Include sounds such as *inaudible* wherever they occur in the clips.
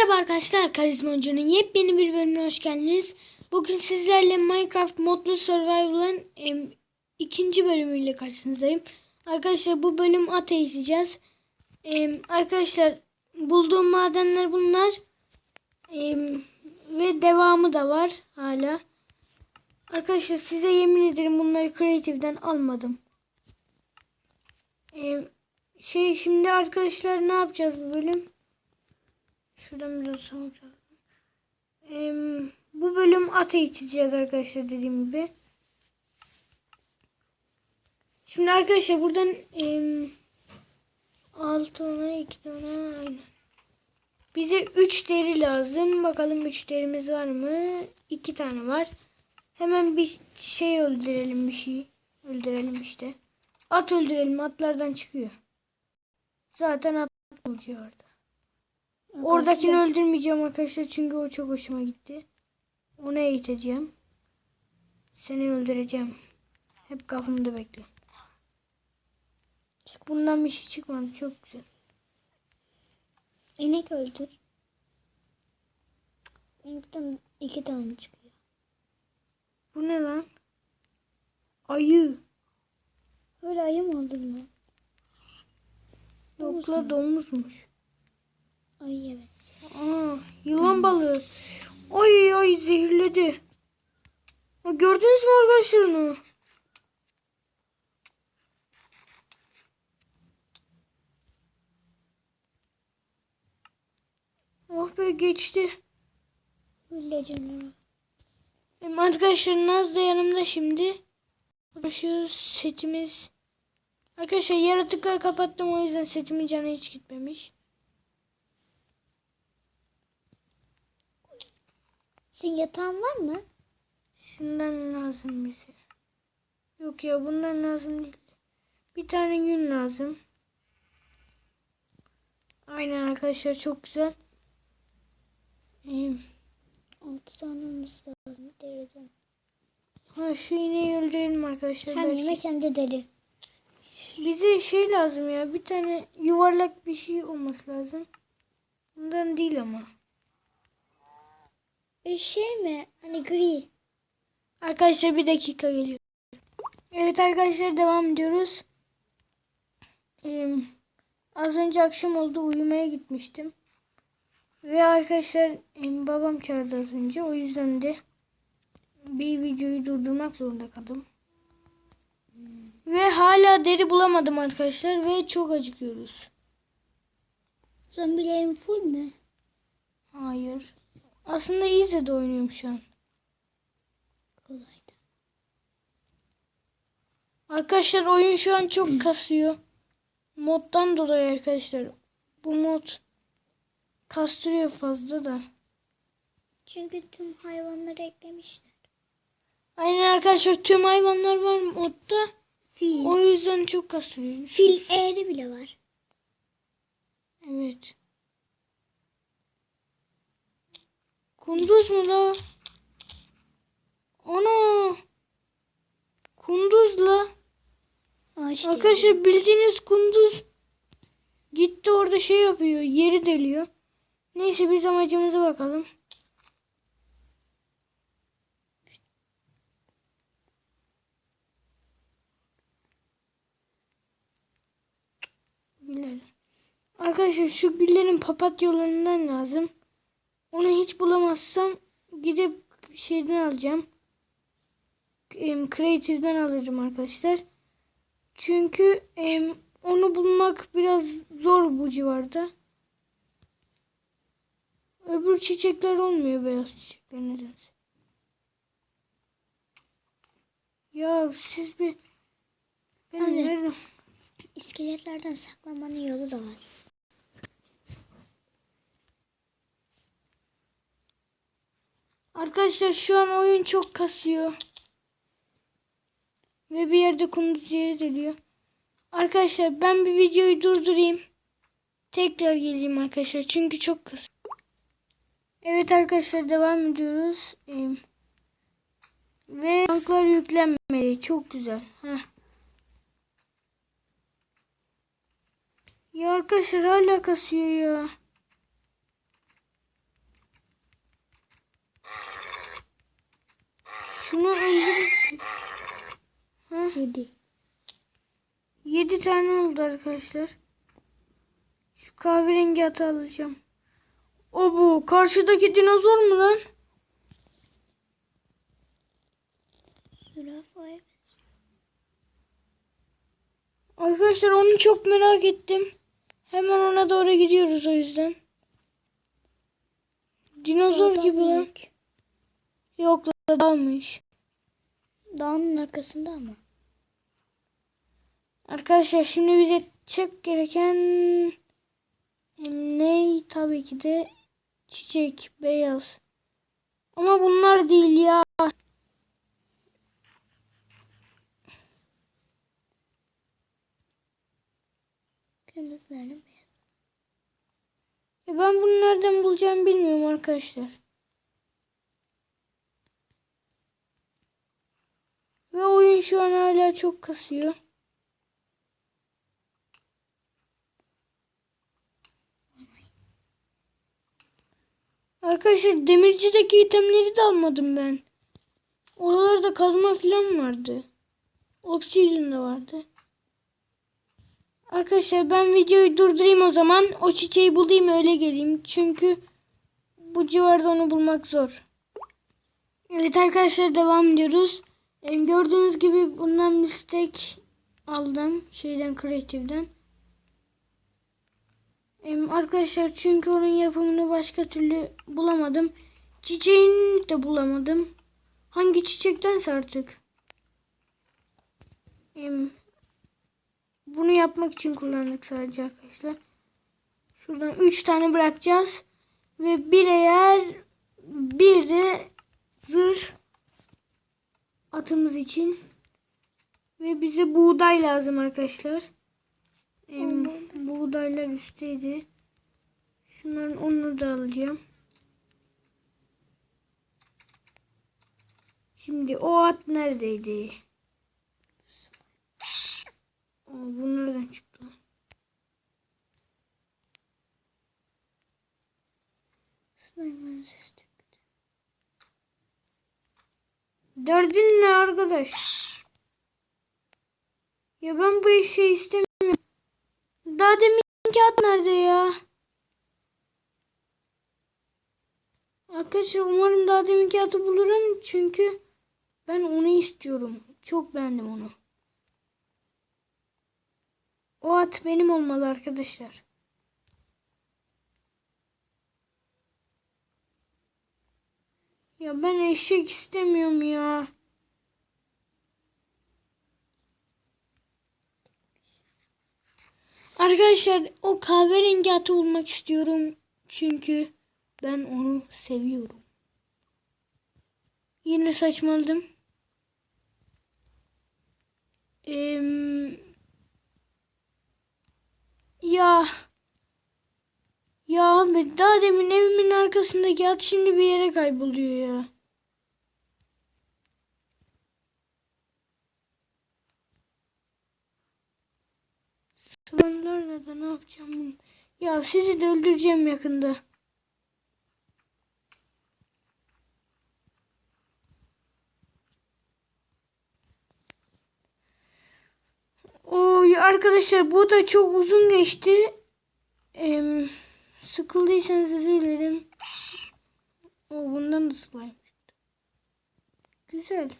Merhaba arkadaşlar, Karizma Hoca'nın yepyeni bir bölümüne hoş geldiniz. Bugün sizlerle Minecraft Modlu Survival'ın em, ikinci bölümüyle karşınızdayım. Arkadaşlar bu bölüm at. Em, arkadaşlar bulduğum madenler bunlar. Em, ve devamı da var hala. Arkadaşlar size yemin ederim bunları Creative'den almadım. Em, şey şimdi arkadaşlar ne yapacağız bu bölüm? Şuradan biraz salacağız. Ee, bu bölüm at eğiteceğiz arkadaşlar dediğim gibi. Şimdi arkadaşlar buradan e, 6 tane 2 tane aynen. Bize 3 deri lazım. Bakalım 3 derimiz var mı? 2 tane var. Hemen bir şey öldürelim bir şey. Öldürelim işte. At öldürelim. Atlardan çıkıyor. Zaten at burcu orada. Oradakini öldürmeyeceğim arkadaşlar çünkü o çok hoşuma gitti. Onu eğiteceğim. Seni öldüreceğim. Hep kafamda bekle. Bundan bir şey çıkmadı. Çok güzel. İnek öldür. İnekten iki tane çıkıyor. Bu ne lan? Ayı. Öyle ayı mı öldürdün lan? Yok la domuzmuş. Ayı evet. Aa, yılan balığı. Ay ay zehirledi. Ha, gördünüz mü arkadaşlar onu? Oh be geçti. Öyle canım. Hem arkadaşlar Naz da yanımda şimdi. Şu setimiz. Arkadaşlar yaratıkları kapattım o yüzden setimin canı hiç gitmemiş. Senin yatağın var mı? Şundan lazım bize. Yok ya bundan lazım değil. Bir tane yün lazım. Aynen arkadaşlar çok güzel. Ee, Altı tane olması lazım deriden. ha şu ineği öldürelim arkadaşlar. Hem belki. yemek hem de deri. Bize şey lazım ya. Bir tane yuvarlak bir şey olması lazım. Bundan değil ama. E şey mi? Hani gri. Arkadaşlar bir dakika geliyor. Evet arkadaşlar devam ediyoruz. Ee, az önce akşam oldu uyumaya gitmiştim. Ve arkadaşlar babam çağırdı az önce. O yüzden de bir videoyu durdurmak zorunda kaldım. Ve hala deri bulamadım arkadaşlar ve çok acıkıyoruz. Zombilerin full mü? Hayır. Aslında Easy'de oynuyorum şu an. Kolaydı. Arkadaşlar oyun şu an çok *clears throat* kasıyor. Moddan dolayı arkadaşlar. Bu mod kastırıyor fazla da. Çünkü tüm hayvanları eklemişler. Aynen arkadaşlar tüm hayvanlar var modda. Fil. O yüzden çok kastırıyor. Fil eğri bile var. Evet. Kunduz mu la? Ana. Kunduz la. Ağaç Arkadaşlar bildiğiniz kunduz gitti orada şey yapıyor. Yeri deliyor. Neyse biz amacımıza bakalım. Güller. Arkadaşlar şu güllerin papatyalarından lazım. Onu hiç bulamazsam gidip şeyden alacağım. Creative'den alırım arkadaşlar. Çünkü onu bulmak biraz zor bu civarda. Öbür çiçekler olmuyor beyaz çiçekler nedense. Ya siz bir ben Anne. nerede? İskeletlerden saklanmanın yolu da var. Arkadaşlar şu an oyun çok kasıyor. Ve bir yerde kunduz yeri deliyor. Arkadaşlar ben bir videoyu durdurayım. Tekrar geleyim arkadaşlar çünkü çok kasıyor. Evet arkadaşlar devam ediyoruz. Ee, ve banklar yüklenmedi. Çok güzel. Heh. Ya arkadaşlar hala kasıyor ya. Yedi. 7 tane oldu arkadaşlar. Şu kahverengi atı alacağım. O bu. Karşıdaki dinozor mu lan? Arkadaşlar onu çok merak ettim. Hemen ona doğru gidiyoruz o yüzden. Dinozor gibi lan. Yok lan dalmış. Dağın arkasında ama. Arkadaşlar şimdi bize çek gereken ne? Tabii ki de çiçek beyaz. Ama bunlar değil ya. Kırmızılarla beyaz. Ya ben bunu nereden bulacağım bilmiyorum arkadaşlar. Ve oyun şu an hala çok kasıyor. Arkadaşlar demircideki itemleri de almadım ben. Oralarda kazma falan vardı. Obsidian da vardı. Arkadaşlar ben videoyu durdurayım o zaman. O çiçeği bulayım öyle geleyim. Çünkü bu civarda onu bulmak zor. Evet arkadaşlar devam ediyoruz. Ee, gördüğünüz gibi bundan bir stack aldım. Şeyden Creative'den. Ee, arkadaşlar çünkü onun yapımını başka türlü bulamadım. Çiçeğini de bulamadım. Hangi çiçektense artık. Ee, bunu yapmak için kullandık sadece arkadaşlar. Şuradan 3 tane bırakacağız. Ve bir eğer bir de zırh atımız için. Ve bize buğday lazım arkadaşlar. Em, buğdaylar üstteydi. Şunların onu da alacağım. Şimdi o at neredeydi? Aa, bu nereden çıktı? Slime'ın sesi çok kötü. Derdin ne arkadaş? Ya ben bu işi istemiyorum. Daha deminki at nerede ya? Arkadaşlar umarım daha deminki atı bulurum. Çünkü ben onu istiyorum. Çok beğendim onu. O at benim olmalı arkadaşlar. Ya ben eşek istemiyorum ya. Arkadaşlar o kahverengi atı bulmak istiyorum. Çünkü ben onu seviyorum. Yine saçmaladım. Em, ya ya Ahmet daha demin evimin arkasındaki at şimdi bir yere kayboluyor ya. Slanlarla da ne yapacağım bunu? Ya sizi de öldüreceğim yakında. Oy arkadaşlar bu da çok uzun geçti. Em, sıkıldıysanız özür dilerim. O bundan da slime çıktı. Güzel.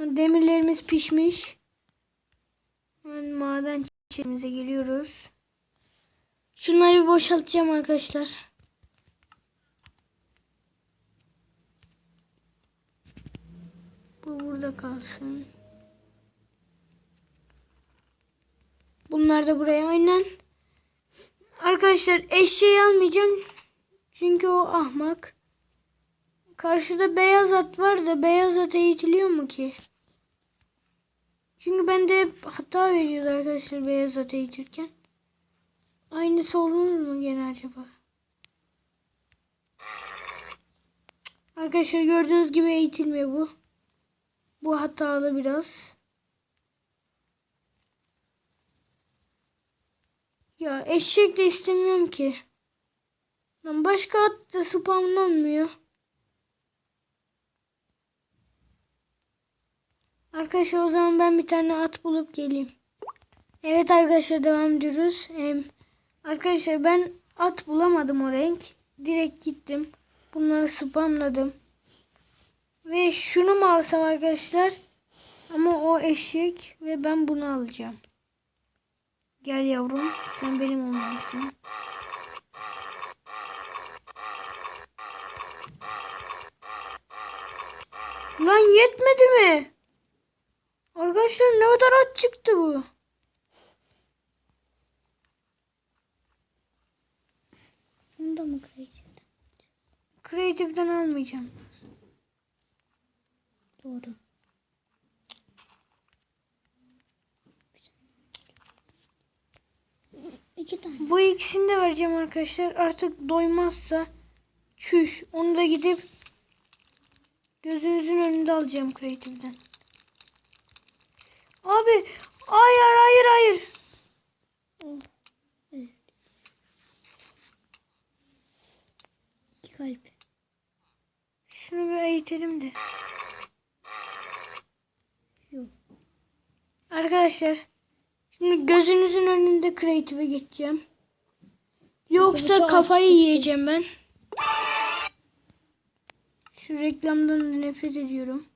Demirlerimiz pişmiş. Hemen maden çiçeğimize geliyoruz. Şunları bir boşaltacağım arkadaşlar. Bu burada kalsın. Bunlar da buraya aynen. Arkadaşlar eşeği almayacağım. Çünkü o ahmak. Karşıda beyaz at var da beyaz at eğitiliyor mu ki? Çünkü bende hep hata veriyordu arkadaşlar beyaz at eğitirken. Aynısı olur mu gene acaba? Arkadaşlar gördüğünüz gibi eğitilmiyor bu. Bu hatalı biraz. Ya eşek de istemiyorum ki. Lan başka at da spamlanmıyor. Arkadaşlar o zaman ben bir tane at bulup geleyim. Evet arkadaşlar devam ediyoruz. Em, arkadaşlar ben at bulamadım o renk. Direkt gittim. Bunları spamladım. Ve şunu mu alsam arkadaşlar? Ama o eşek ve ben bunu alacağım. Gel yavrum sen benim olmalısın. Lan yetmedi mi? Arkadaşlar ne kadar at çıktı bu? Bunu da mı kreatiften? Creative'den almayacağım. Doğru. İki tane. Bu ikisini de vereceğim arkadaşlar. Artık doymazsa çüş. Onu da gidip gözünüzün önünde alacağım Creative'den. Abi hayır hayır hayır. Evet. İki kalp. Şunu bir eğitelim de. Arkadaşlar şimdi gözünüzün önünde Creative'e geçeceğim. Yoksa kafayı yiyeceğim ben. Şu reklamdan da nefret ediyorum.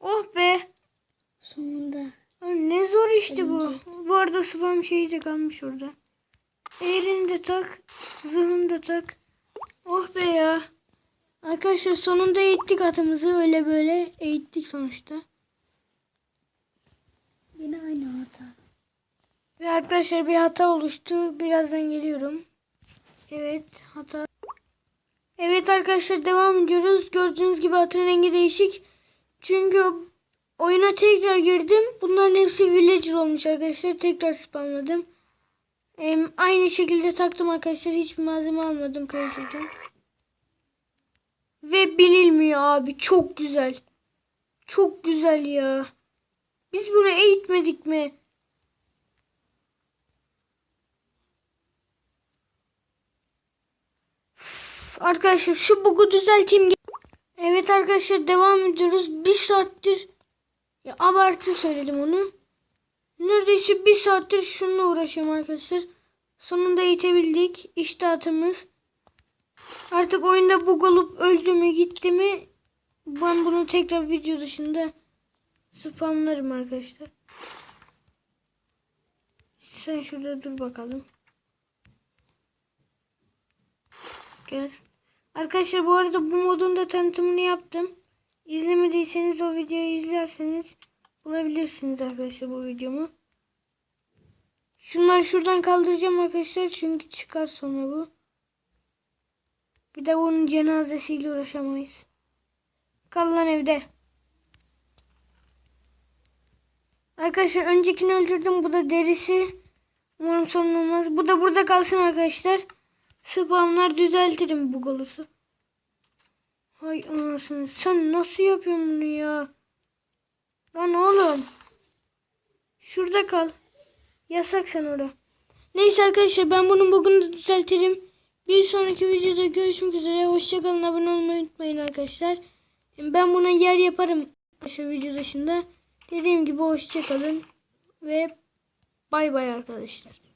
Oh be. Sonunda. Ne zor işte bu. Bu arada spam şeyi de kalmış orada. Eğrini de tak. Zırhını da tak. Oh be ya. Arkadaşlar sonunda eğittik atımızı. Öyle böyle eğittik sonuçta. Yine aynı hata. Ve arkadaşlar bir hata oluştu. Birazdan geliyorum. Evet hata. Evet arkadaşlar devam ediyoruz. Gördüğünüz gibi atın rengi değişik. Çünkü oyuna tekrar girdim. Bunların hepsi villager olmuş arkadaşlar. Tekrar spamladım. Em, aynı şekilde taktım arkadaşlar. Hiçbir malzeme almadım kaliteden. Ve binilmiyor abi. Çok güzel. Çok güzel ya. Biz bunu eğitmedik mi? Arkadaşlar şu bug'u düzelteyim. Evet arkadaşlar devam ediyoruz. Bir saattir ya abartı söyledim onu. Neredeyse bir saattir şununla uğraşıyorum arkadaşlar. Sonunda eğitebildik. İşte atımız. Artık oyunda bug olup öldü mü gitti mi ben bunu tekrar video dışında spamlarım arkadaşlar. Sen şurada dur bakalım. Gel. Arkadaşlar bu arada bu modun da tanıtımını yaptım. İzlemediyseniz o videoyu izlerseniz bulabilirsiniz arkadaşlar bu videomu. Şunları şuradan kaldıracağım arkadaşlar çünkü çıkar sonra bu. Bir de onun cenazesiyle uğraşamayız. Kal evde. Arkadaşlar öncekini öldürdüm. Bu da derisi. Umarım sorun olmaz. Bu da burada kalsın arkadaşlar. Spamlar düzeltirim bug olursa. Hay anasını sen nasıl yapıyorsun bunu ya? Lan oğlum. Şurada kal. Yasak sen orada. Neyse arkadaşlar ben bunun bugünü de düzeltirim. Bir sonraki videoda görüşmek üzere. Hoşçakalın. Abone olmayı unutmayın arkadaşlar. Ben buna yer yaparım arkadaşlar video dışında. Dediğim gibi hoşçakalın. Ve bay bay arkadaşlar.